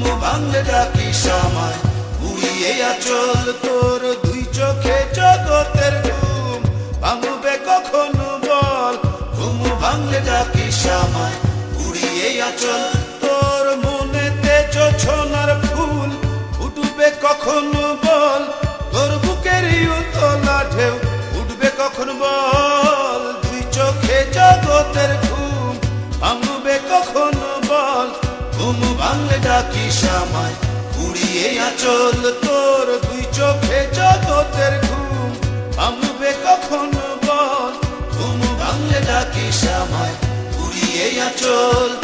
ভাঙলে ডাকি সামায়। উড়িয়ে আচল তোর দুই চোখে জগতের ঘুম। ভাঙবে কখনো বল, ঘুম ভাঙলে ডাকি সামায়। উড়িয়ে আচল তোর মনেতে ছোনার ফুল। উঠবে কখনো বল, তোর বুকের উতলা ঢেউ। উঠবে কখন বল, দুই চোখে জগতের ভাঙলে ডাকি সামায় উড়িয়ে আচল তোর দুই চোখে জগতের ঘুম। থামবে কখন বল। ঘুম ভাঙলে ডাকি সামায় উড়িয়ে আচল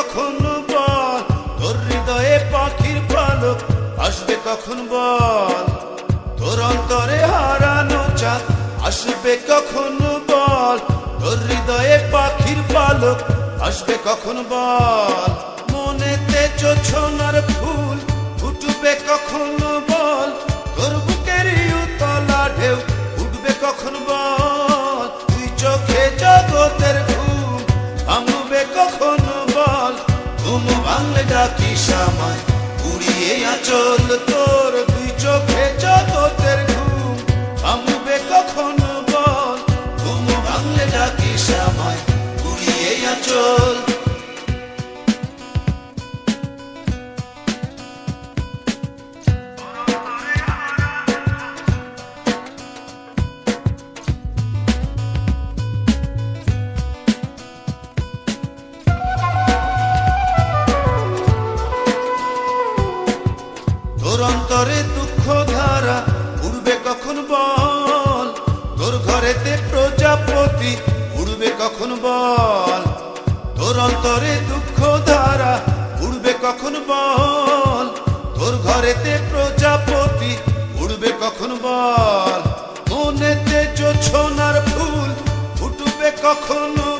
কখনো বল, তোর হৃদয়ে পাখির পালক আসবে কখন বল। তোর অন্তরে হারানো চা আসবে বল, তোর হৃদয়ে পাখির পালক আসবে কখন বল। ফুল ফুটবে কখনো বল, তোর বুকের উতলা ঢেউ উঠবে কখন বল। তুই চোখে জগতের ঘুম ডাকিস আমায় উড়িয়ে আচল তোর দুই চোখে জগতের তোর অন্তরে দুঃখ ধারা, উড়বে কখন বল? তোর ঘরেতে প্রজাপতি, উড়বে কখন বল? তোর অন্তরে দুঃখ ধারা, উড়বে কখন বল? তোর ঘরেতে প্রজাপতি, উড়বে কখন বল? মনেতে জোছনার ফুল, ফুটবে কখন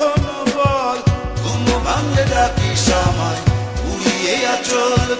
কখন বল। ঘুম ভাঙলে ডাকি সামায় উড়িয়ে আচল